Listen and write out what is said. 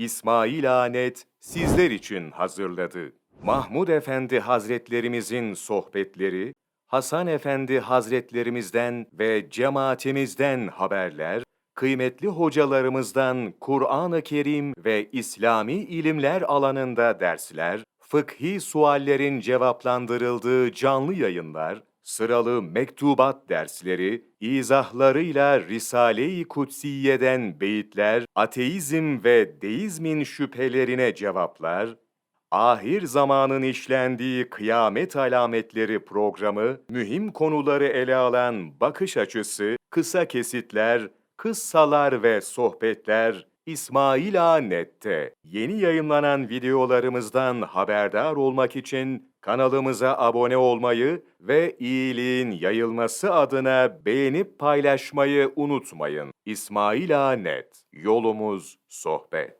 İsmail Anet sizler için hazırladı. Mahmud Efendi Hazretlerimizin sohbetleri, Hasan Efendi Hazretlerimizden ve cemaatimizden haberler, kıymetli hocalarımızdan Kur'an-ı Kerim ve İslami ilimler alanında dersler, fıkhi suallerin cevaplandırıldığı canlı yayınlar, sıralı mektubat dersleri, izahlarıyla Risale-i Kutsiye'den beyitler, ateizm ve deizmin şüphelerine cevaplar, Ahir zamanın işlendiği kıyamet alametleri programı, mühim konuları ele alan bakış açısı, kısa kesitler, kıssalar ve sohbetler İsmail Net'te. Yeni yayınlanan videolarımızdan haberdar olmak için kanalımıza abone olmayı ve iyiliğin yayılması adına beğenip paylaşmayı unutmayın. İsmail Net, yolumuz sohbet.